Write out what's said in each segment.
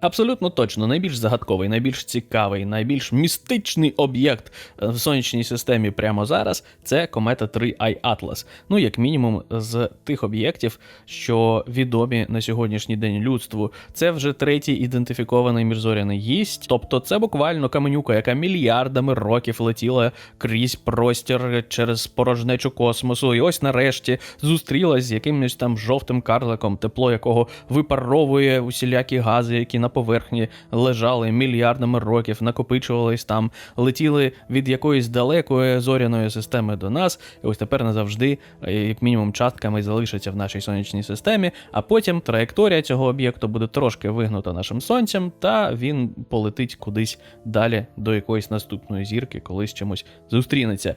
Абсолютно точно, найбільш загадковий, найбільш цікавий, найбільш містичний об'єкт е, в сонячній системі прямо зараз це комета 3i Atlas. Ну, як мінімум, з тих об'єктів, що відомі на сьогоднішній день людству. Це вже третій ідентифікований міжзоряний гість. Тобто, це буквально каменюка, яка мільярдами років летіла крізь простір через порожнечу космосу. І ось нарешті зустрілась з якимось там жовтим карликом, тепло якого випаровує усілякі гази, які на поверхні лежали мільярдами років, накопичувались там, летіли від якоїсь далекої зоряної системи до нас, і ось тепер назавжди, е, як мінімум, частками залишаться в нашій сонячній системі. А потім траєкторія цього об'єкту буде трошки вигнута нашим сонцем, та він полетить кудись далі до якоїсь наступної зірки, колись чимось зустрінеться.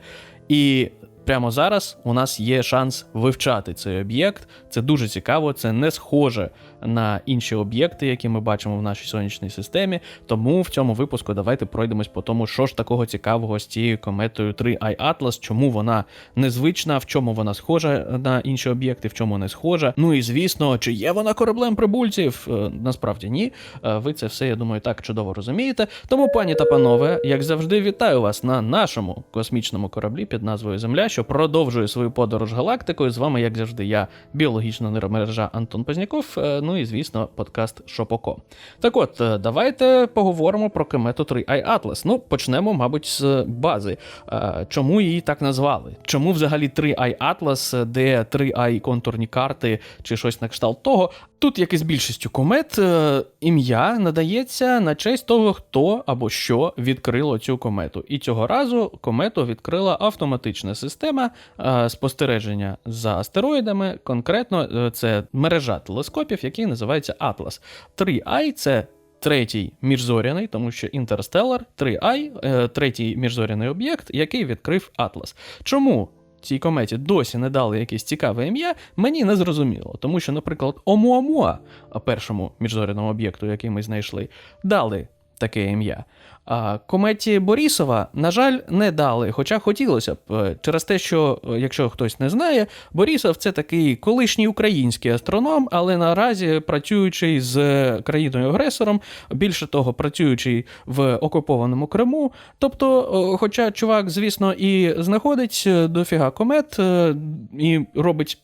І прямо зараз у нас є шанс вивчати цей об'єкт. Це дуже цікаво, це не схоже на інші об'єкти, які ми бачимо в нашій сонячній системі. Тому в цьому випуску давайте пройдемось по тому, що ж такого цікавого з цією кометою 3i Atlas, чому вона незвична, в чому вона схожа на інші об'єкти, в чому не схожа. Ну і звісно, чи є вона кораблем прибульців? Е, Насправді ні. Е, Ви це все, я думаю, так чудово розумієте. Тому, пані та панове, як завжди, вітаю вас на нашому космічному кораблі під назвою Земля, що продовжує свою подорож галактикою. З вами, як завжди, я, біологічна нейромережа Антон Позняков. е, Ну і звісно, подкаст Шопоко. Так от, е, давайте поговоримо про комету 3i Atlas. Ну, почнемо, мабуть, з бази. Е, Чому її так назвали? Чому взагалі 3i Atlas, де 3i контурні карти чи щось на кшталт того? Тут, як і з більшістю комет, е, ім'я надається на честь того, хто або що відкрило цю комету. І цього разу комету відкрила автоматична система е, спостереження за астероїдами. Конкретно е, це мережа телескопів, який називається Atlas. 3i це третій міжзоряний, тому що Interstellar 3i, е, третій міжзоряний об'єкт, який відкрив Atlas. Чому? Цій кометі досі не дали якесь цікаве ім'я, мені не зрозуміло. Тому що, наприклад, Омуамуа, першому міжзоряному об'єкту, який ми знайшли, дали таке ім'я. А кометі Борісова, на жаль, не дали, хоча хотілося б е, через те, що, е, якщо хтось не знає, Борісов це такий колишній український астроном, але наразі працюючий з країною-агресором, більше того, працюючий в окупованому Криму. Тобто, е, хоча чувак, звісно, і знаходить дофіга комет і робить.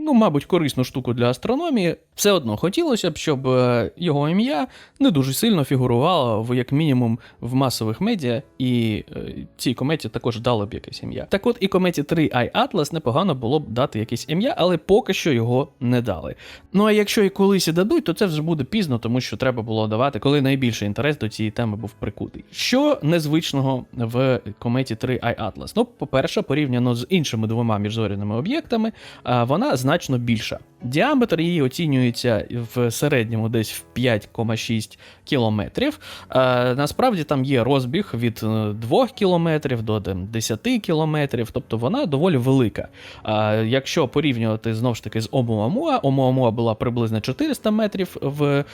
Ну, мабуть, корисну штуку для астрономії. Все одно хотілося б, щоб е, його ім'я не дуже сильно фігурувало в як мінімум в масових медіа, і е, цій кометі також дало б якесь ім'я. Так от і кометі 3i Atlas непогано було б дати якесь ім'я, але поки що його не дали. Ну а якщо і колись і дадуть, то це вже буде пізно, тому що треба було давати, коли найбільший інтерес до цієї теми був прикутий. Що незвичного в кометі 3i Atlas? Ну, по-перше, порівняно з іншими двома міжзоряними об'єктами, вона значно більша. Діаметр її оцінюється в середньому десь в 5,6 кілометрів. Е, насправді там є розбіг від е, 2 кілометрів до 10 кілометрів, тобто вона доволі велика. Е, якщо порівнювати знову ж таки з Омуамуа, Омуамуа була приблизно 400 метрів в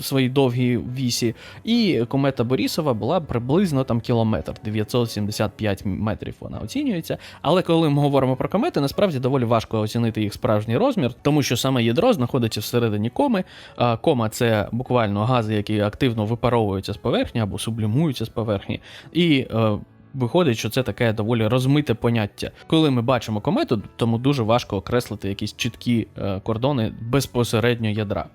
своїй довгій вісі, і комета Борісова була приблизно там кілометр, 975 метрів вона оцінюється. Але коли ми говоримо про комети, насправді доволі важко оцінити їх справжній розмір, тому що саме ядро знаходиться всередині коми. Кома це буквально гази, які активно випаровуються з поверхні або сублімуються з поверхні. І е, Виходить, що це таке доволі розмите поняття. Коли ми бачимо комету, тому дуже важко окреслити якісь чіткі е, кордони безпосередньо ядра.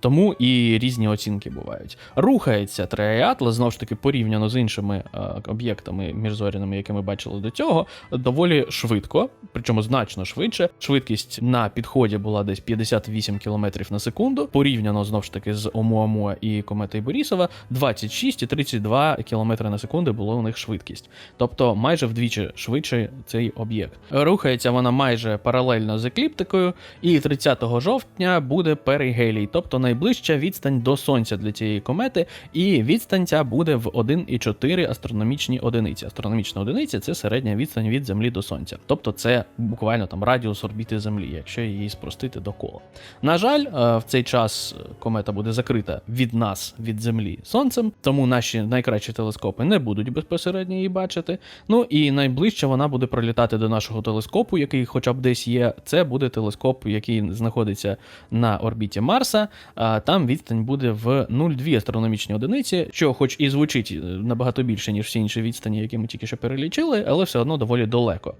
Тому і різні оцінки бувають. Рухається Триатлас, знову ж таки, порівняно з іншими е, об'єктами міжзоряними, які ми бачили до цього, доволі швидко, причому значно швидше. Швидкість на підході була десь 58 км на секунду. Порівняно знову ж таки з Омуамуа і кометою Борісова, 26 і 32 км на секунду була у них швидкість. Тобто майже вдвічі швидше цей об'єкт. Рухається вона майже паралельно з екліптикою, і 30 жовтня буде перигелій, тобто найближча відстань до сонця для цієї комети, і відстань ця буде в 1,4 астрономічні одиниці. Астрономічна одиниця це середня відстань від Землі до Сонця. Тобто це буквально там радіус орбіти Землі, якщо її спростити до кола. На жаль, е, в цей час комета буде закрита від нас, від Землі сонцем, тому наші найкращі телескопи не будуть безпосередньо її бачити. Ну і найближче вона буде пролітати до нашого телескопу, який хоча б десь є. Це буде телескоп, який знаходиться на орбіті Марса. А, там відстань буде в 0,2 астрономічні одиниці, що, хоч і звучить е, набагато більше, ніж всі інші відстані, які ми тільки що перелічили, але все одно доволі далеко.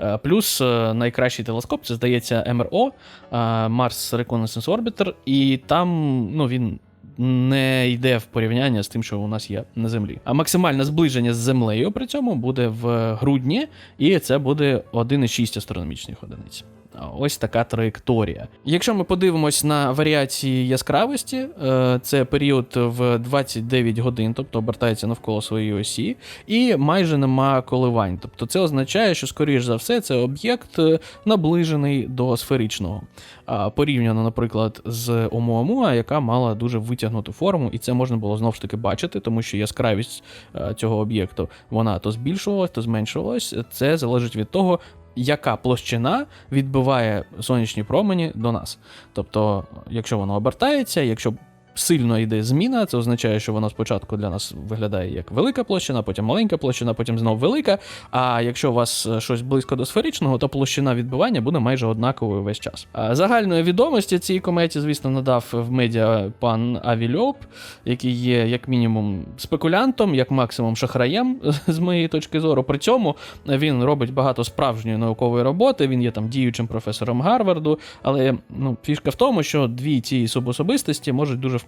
Е, Плюс е, найкращий телескоп це здається МРО Mars Reconnaissance Orbiter, і там ну, він. Не йде в порівняння з тим, що у нас є на землі. А максимальне зближення з землею при цьому буде в грудні, і це буде 1,6 астрономічних одиниць. Ось така траєкторія. Якщо ми подивимось на варіації яскравості, е, це період в 29 годин, тобто обертається навколо своєї осі, і майже нема коливань. Тобто це означає, що, скоріш за все, це об'єкт е, наближений до сферичного. Порівняно, наприклад, з Оumuamua, яка мала дуже витягнуту форму, і це можна було знову ж таки бачити, тому що яскравість е, цього об'єкту вона то збільшувалась, то зменшувалась. Це залежить від того, яка площина відбиває сонячні промені до нас. Тобто, якщо воно обертається, якщо сильно йде зміна, це означає, що воно спочатку для нас виглядає як велика площина, потім маленька площина, потім знову велика. А якщо у вас е, щось близько до сферичного, то площина відбивання буде майже однаковою весь час. Загальної відомості цій кометі, звісно, надав в медіа пан Авільоп, який є як мінімум спекулянтом, як максимум шахраєм, з моєї точки зору. При цьому він робить багато справжньої наукової роботи. Він є там діючим професором Гарварду. Але ну, фішка в тому, що дві ці субособистості можуть дуже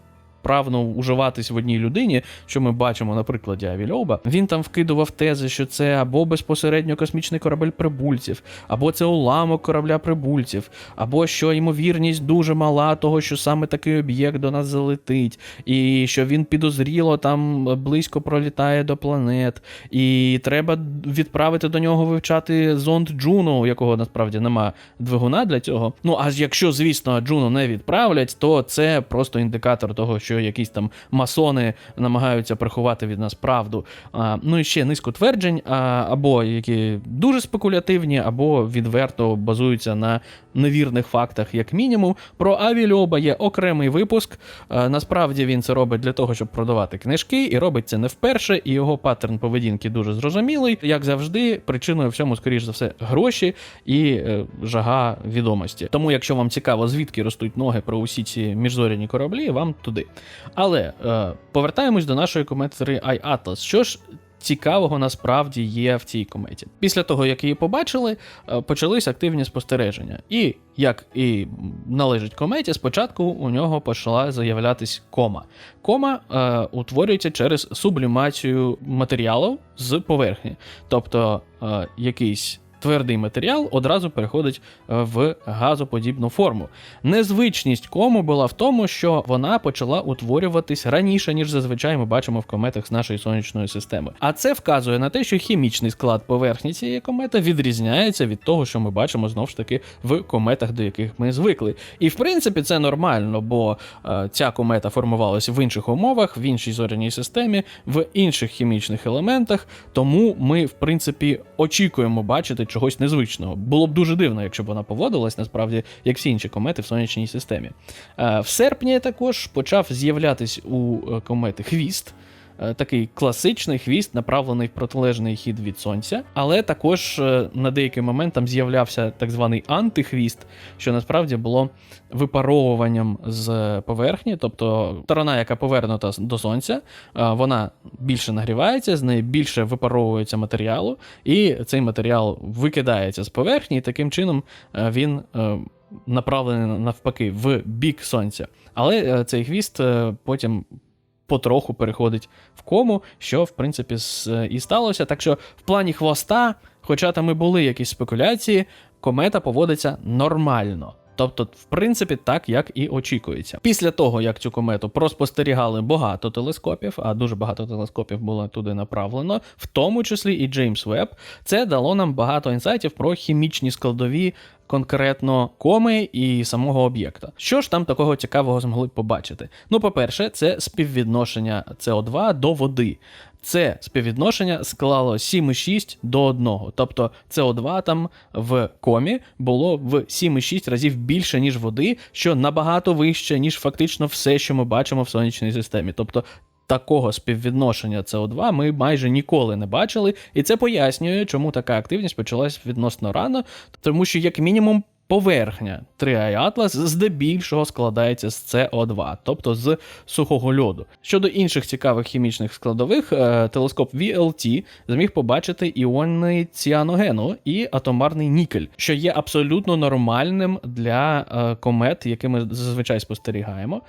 вправно уживатись в одній людині, що ми бачимо на прикладі Авільоба. Він там вкидував тези, що це або безпосередньо космічний корабель прибульців, або це уламок корабля прибульців, або що ймовірність дуже мала того, що саме такий об'єкт до нас залетить, і що він підозріло там близько пролітає до планет, і треба відправити до нього вивчати зонд Джуно, якого насправді нема двигуна для цього. Ну а якщо, звісно, Джуно не відправлять, то це просто індикатор того, що якісь там масони намагаються приховати від нас правду. А, ну і ще низку тверджень, а, або які дуже спекулятивні, або відверто базуються на невірних фактах, як мінімум. Про Авільоба є окремий випуск. А, насправді він це робить для того, щоб продавати книжки, і робить це не вперше, і його паттерн поведінки дуже зрозумілий. Як завжди, причиною всьому, скоріш за все, гроші і е, жага відомості. Тому, якщо вам цікаво, звідки ростуть ноги про усі ці міжзоряні кораблі, вам туди. Але е, повертаємось до нашої комети Eye Atlas. Що ж цікавого насправді є в цій кометі? Після того, як її побачили, е, почались активні спостереження. І як і належить кометі, спочатку у нього почала заявлятись кома. Кома е, утворюється через сублімацію матеріалу з поверхні, тобто е, якийсь. Твердий матеріал одразу переходить е, в газоподібну форму. Незвичність кому була в тому, що вона почала утворюватись раніше, ніж зазвичай ми бачимо в кометах з нашої сонячної системи. А це вказує на те, що хімічний склад поверхні цієї комети відрізняється від того, що ми бачимо знову ж таки в кометах, до яких ми звикли. І в принципі це нормально, бо е, ця комета формувалася в інших умовах, в іншій зоряній системі, в інших хімічних елементах. Тому ми, в принципі, очікуємо бачити чогось незвичного. Було б дуже дивно, якщо б вона поводилась насправді як всі інші комети в сонячній системі. Е, В серпні також почав з'являтись у е, комети хвіст. Е, Такий класичний хвіст, направлений в протилежний хід від сонця, але також е, на деякий момент там з'являвся так званий антихвіст, що насправді було випаровуванням з поверхні, тобто сторона, яка повернута до сонця, е, вона більше нагрівається, з неї більше випаровується матеріалу, і цей матеріал викидається з поверхні, і таким чином він направлений навпаки в бік сонця. Але цей хвіст потім. Потроху переходить в кому, що в принципі з і сталося. Так що в плані хвоста, хоча там і були якісь спекуляції, комета поводиться нормально. Тобто, в принципі, так як і очікується. Після того, як цю комету проспостерігали багато телескопів, а дуже багато телескопів було туди направлено, в тому числі і Джеймс Веб, це дало нам багато інсайтів про хімічні складові конкретно коми і самого об'єкта. Що ж там такого цікавого змогли побачити? Ну, по-перше, це співвідношення СО2 до води. Це співвідношення склало 7,6 до 1. Тобто СО2 там в комі було в 7,6 разів більше, ніж води, що набагато вище, ніж фактично все, що ми бачимо в сонячній системі. Тобто такого співвідношення СО2 ми майже ніколи не бачили, і це пояснює, чому така активність почалась відносно рано, тому що, як мінімум, Поверхня 3i Atlas здебільшого складається з CO2, тобто з сухого льоду. Щодо інших цікавих хімічних складових, е, телескоп VLT зміг побачити іони ціаногену і атомарний нікель, що є абсолютно нормальним для е, комет, які ми зазвичай спостерігаємо.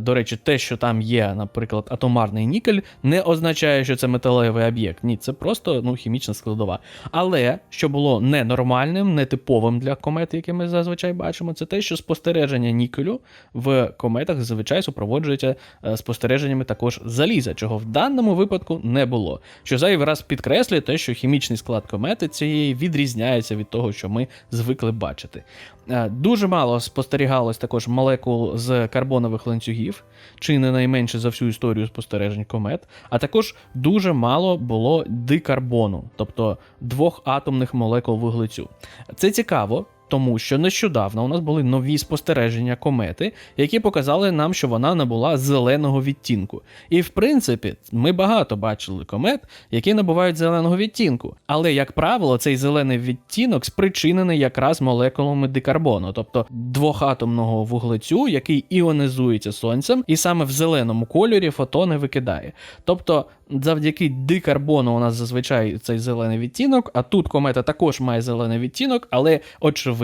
До речі, те, що там є, наприклад, атомарний нікель, не означає, що це металевий об'єкт. Ні, це просто ну, хімічна складова. Але що було ненормальним, нетиповим для комет, які ми зазвичай бачимо, це те, що спостереження нікелю в кометах зазвичай супроводжується е, спостереженнями також заліза, чого в даному випадку не було. Що зайвий раз підкреслює те, що хімічний склад комети цієї відрізняється від того, що ми звикли бачити. Е, Дуже мало спостерігалось також молекул з карбонових ланцюгів, чи не найменше за всю історію спостережень комет, а також дуже мало було дикарбону, тобто двох атомних молекул вуглецю. Це цікаво. Тому що нещодавно у нас були нові спостереження комети, які показали нам, що вона набула зеленого відтінку. І в принципі, ми багато бачили комет, які набувають зеленого відтінку. Але, як правило, цей зелений відтінок спричинений якраз молекулами дикарбону, тобто двохатомного вуглецю, який іонізується сонцем, і саме в зеленому кольорі фотони викидає. Тобто, завдяки дикарбону у нас зазвичай цей зелений відтінок, а тут комета також має зелений відтінок, але очевидно,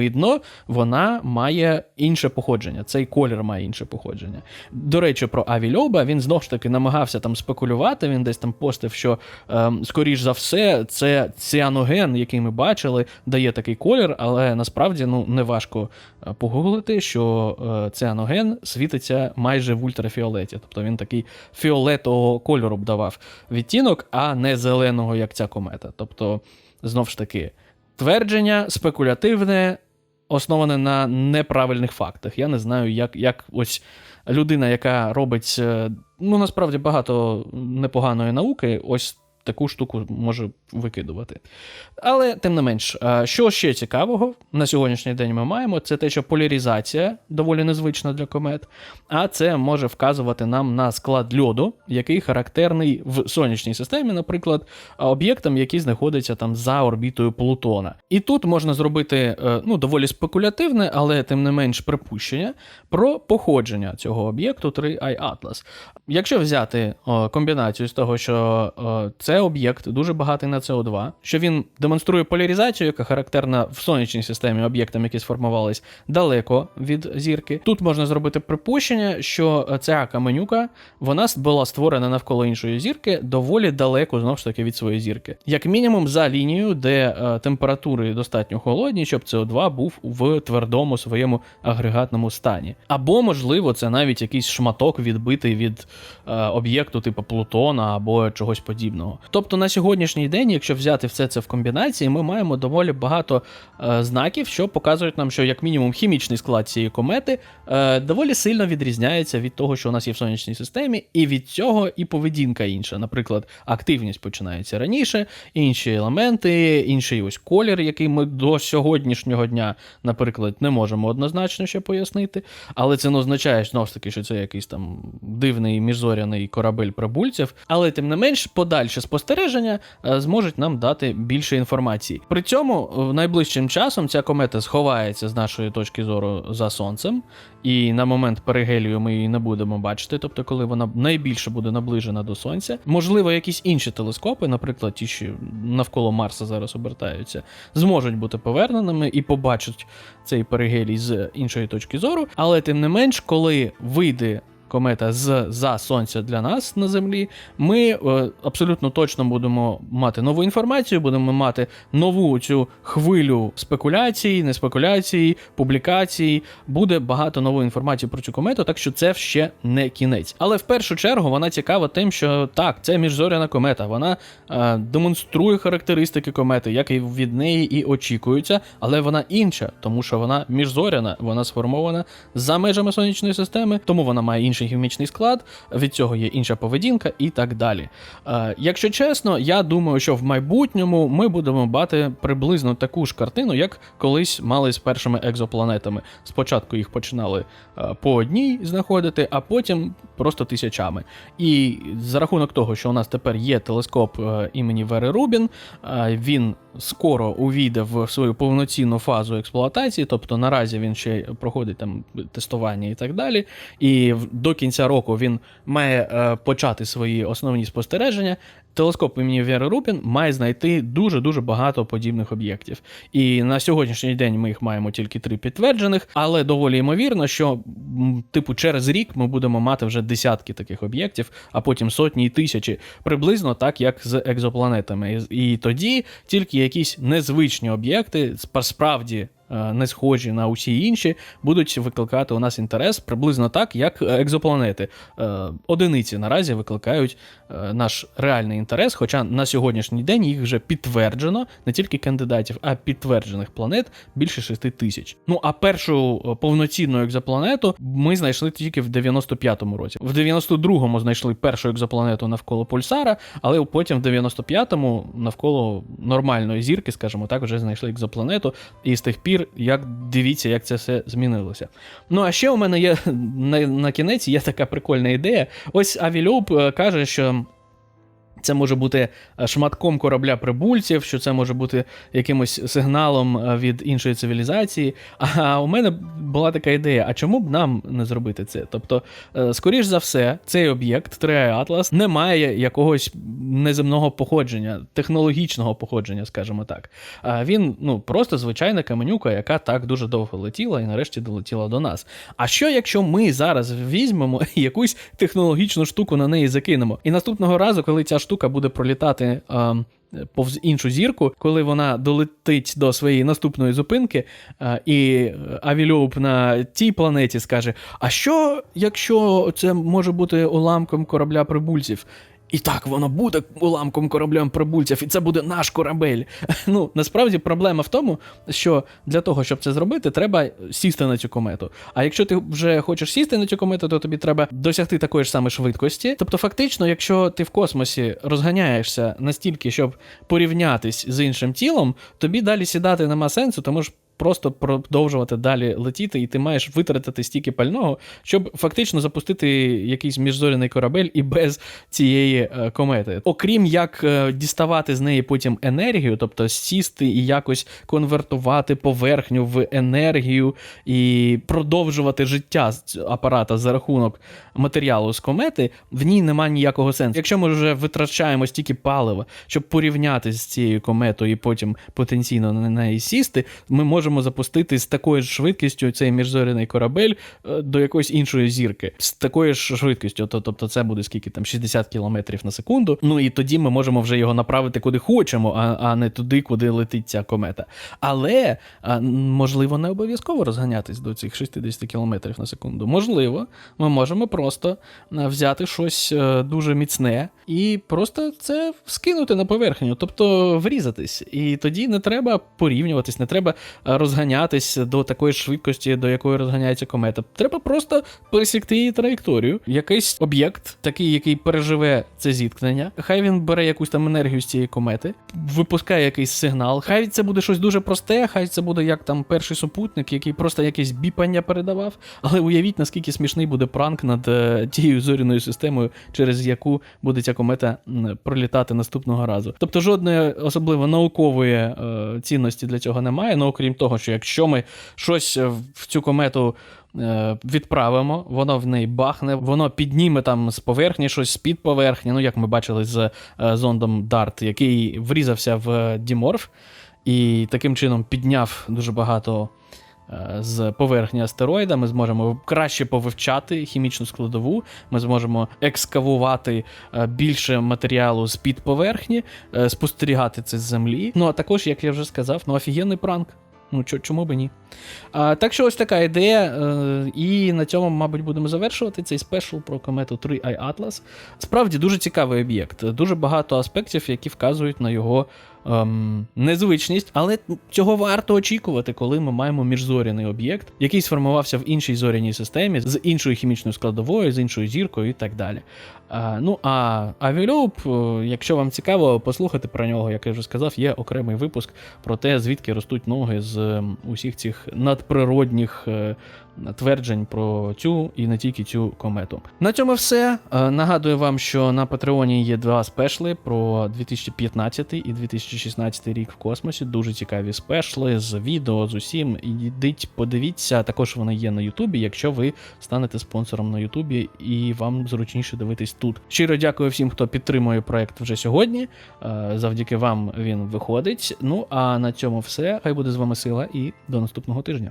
вона має інше походження. Цей колір має інше походження. До речі, про Авільоба він знову ж таки намагався там спекулювати. Він десь там постив, що ем, скоріш за все, це ціаноген, який ми бачили, дає такий колір, але насправді ну важко е, погуглити, що е, ціаноген світиться майже в ультрафіолеті. Тобто він такий фіолетового кольору б давав відтінок, а не зеленого, як ця комета. Тобто, знов ж таки, твердження спекулятивне, основане на неправильних фактах. Я не знаю, як, як ось людина, яка робить е, ну насправді багато непоганої науки, ось таку штуку може викидувати. Але тим не менш, що ще цікавого на сьогоднішній день ми маємо, це те, що поляризація доволі незвична для комет, а це може вказувати нам на склад льоду, який характерний в сонячній системі, наприклад, об'єктам, які знаходяться там за орбітою Плутона. І тут можна зробити е, ну, доволі спекулятивне, але тим не менш припущення про походження цього об'єкту 3i Atlas. Якщо взяти комбінацію з того, що о, об'єкт дуже багатий на СО2, що він демонструє поляризацію, яка характерна в сонячній системі об'єктам, які сформувались далеко від зірки. Тут можна зробити припущення, що ця каменюка вона була створена навколо іншої зірки доволі далеко знову ж таки від своєї зірки, як мінімум за лінією, де е, температури достатньо холодні, щоб СО2 був в твердому своєму агрегатному стані. Або, можливо, це навіть якийсь шматок відбитий від е, об'єкту типу Плутона або чогось подібного. Тобто на сьогоднішній день, якщо взяти все це в комбінації, ми маємо доволі багато е, знаків, що показують нам, що як мінімум хімічний склад цієї комети е, доволі сильно відрізняється від того, що у нас є в сонячній системі, і від цього і поведінка інша. Наприклад, активність починається раніше, інші елементи, інший ось колір, який ми до сьогоднішнього дня, наприклад, не можемо однозначно ще пояснити. Але це не означає знову ж таки, що це якийсь там дивний міжзоряний корабель прибульців. Але тим не менш, подальше спостереження е, зможуть нам дати більше інформації. При цьому е, найближчим часом ця комета сховається з нашої точки зору за сонцем, і на момент перигелію ми її не будемо бачити, тобто, коли вона найбільше буде наближена до сонця. Можливо, якісь інші телескопи, наприклад, ті, що навколо Марса зараз обертаються, зможуть бути поверненими і побачать цей перигелій з іншої точки зору. Але тим не менш, коли вийде комета з за сонця для нас на землі, ми е, абсолютно точно будемо мати нову інформацію, будемо мати нову цю хвилю спекуляцій, не спекуляцій, публікацій. Буде багато нової інформації про цю комету, так що це ще не кінець. Але в першу чергу вона цікава тим, що так, це міжзоряна комета. Вона е, демонструє характеристики комети, як і від неї і очікується, але вона інша, тому що вона міжзоряна, вона сформована за межами сонячної системи, тому вона має інший хімічний склад, від цього є інша поведінка і так далі. Е, якщо чесно, я думаю, що в майбутньому ми будемо бати приблизно таку ж картину, як колись мали з першими екзопланетами. Спочатку їх починали е, по одній знаходити, а потім просто тисячами. І за рахунок того, що у нас тепер є телескоп е, імені Вери Рубін, він скоро увійде в свою повноцінну фазу експлуатації, тобто наразі він ще проходить там тестування і так далі. І до кінця року він має е, почати свої основні спостереження. Телескоп імені Вєри Рупін має знайти дуже дуже багато подібних об'єктів. І на сьогоднішній день ми їх маємо тільки три підтверджених, але доволі ймовірно, що типу через рік ми будемо мати вже десятки таких об'єктів, а потім сотні і тисячі, приблизно так як з екзопланетами. І тоді тільки якісь незвичні об'єкти, справді. Е, Не схожі на усі інші, будуть викликати у нас інтерес приблизно так, як екзопланети. Е, Одиниці наразі викликають е, наш реальний інтерес, хоча на сьогоднішній день їх вже підтверджено не тільки кандидатів, а підтверджених планет більше 6 тисяч. Ну а першу повноцінну екзопланету ми знайшли тільки в 95-му році. В 92-му знайшли першу екзопланету навколо Пульсара, але потім в 95-му навколо нормальної зірки, скажімо так, вже знайшли екзопланету. І з тих пір, як дивіться, як це все змінилося. Ну а ще у мене є на, на кінець є така прикольна ідея. Ось Авільоп е, каже, що. Це може бути е, шматком корабля прибульців, що це може бути якимось сигналом е, від іншої цивілізації. А у мене була така ідея: а чому б нам не зробити це? Тобто, е, скоріш за все, цей об'єкт, Триай Атлас, не має якогось неземного походження, технологічного походження, скажімо так. А він ну просто звичайна каменюка, яка так дуже довго летіла і нарешті долетіла до нас. А що якщо ми зараз візьмемо якусь технологічну штуку на неї закинемо? І наступного разу, коли ця штука буде пролітати. ем, Повз іншу зірку, коли вона долетить до своєї наступної зупинки, і Авільоуп на тій планеті скаже: А що, якщо це може бути уламком корабля прибульців? І так воно буде уламком кораблем прибульців, і це буде наш корабель. Ну насправді проблема в тому, що для того, щоб це зробити, треба сісти на цю комету. А якщо ти вже хочеш сісти на цю комету, то тобі треба досягти такої ж саме швидкості. Тобто, фактично, якщо ти в космосі розганяєшся настільки, щоб порівнятись з іншим тілом, тобі далі сідати нема сенсу, тому ж. Просто продовжувати далі летіти, і ти маєш витратити стільки пального, щоб фактично запустити якийсь міжзоряний корабель і без цієї е, комети. Окрім як е, діставати з неї потім енергію, тобто сісти і якось конвертувати поверхню в енергію і продовжувати життя з апарата за рахунок матеріалу з комети, в ній немає ніякого сенсу. Якщо ми вже витрачаємо стільки палива, щоб порівняти з цією кометою і потім потенційно на неї сісти, ми можемо запустити з такою ж швидкістю цей міжзоряний корабель е, до якоїсь іншої зірки. З такою ж швидкістю, то- тобто це буде скільки там 60 км на секунду. Ну і тоді ми можемо вже його направити куди хочемо, а, а не туди, куди летить ця комета. Але можливо не обов'язково розганятись до цих 60 км на секунду. Можливо, ми можемо просто е, взяти щось е, дуже міцне і просто це скинути на поверхню, тобто врізатись. І тоді не треба порівнюватись, не треба розганятись до такої швидкості, до якої розганяється комета. Треба просто пересікти її траєкторію. Якийсь об'єкт, такий, який переживе це зіткнення. Хай він бере якусь там енергію з цієї комети, випускає якийсь сигнал. Хай це буде щось дуже просте, хай це буде як там перший супутник, який просто якесь біпання передавав. Але уявіть, наскільки смішний буде пранк над е, тією зоряною системою, через яку буде ця комета пролітати наступного разу. Тобто жодної особливо наукової е, цінності для цього немає. Ну окрім того, що якщо ми щось е, в цю комету. е, Відправимо, воно в неї бахне, воно підніме там з поверхні щось з-під поверхні. Ну, як ми бачили з е, зондом Дарт, який врізався в Діморф, і таким чином підняв дуже багато з поверхні астероїда. Ми зможемо краще повивчати хімічну складову. Ми зможемо екскавувати більше матеріалу з під поверхні, спостерігати це з землі. Ну а також, як я вже сказав, ну офігенний пранк. Ну, чо- чому би ні? А, так що ось така ідея. Е, і на цьому, мабуть, будемо завершувати цей спешл про комету 3i Atlas. Справді дуже цікавий об'єкт. Дуже багато аспектів, які вказують на його ем, незвичність, але цього варто очікувати, коли ми маємо міжзоряний об'єкт, який сформувався в іншій зоряній системі, з іншою хімічною складовою, з іншою зіркою і так далі. А, ну а Авілюб, якщо вам цікаво послухати про нього, як я вже сказав, є окремий випуск про те, звідки ростуть ноги з ем, усіх цих надприродних е, тверджень про цю і не тільки цю комету. На цьому все. Е, Нагадую вам, що на Патреоні є два спешли про 2015 і 2016 рік в космосі. Дуже цікаві спешли з відео, з усім. Ідіть, подивіться. Також вони є на Ютубі, якщо ви станете спонсором на Ютубі і вам зручніше дивитись тут. Щиро дякую всім, хто підтримує проект вже сьогодні. Е, Завдяки вам він виходить. Ну а на цьому все. Хай буде з вами сила і до наступного тижня.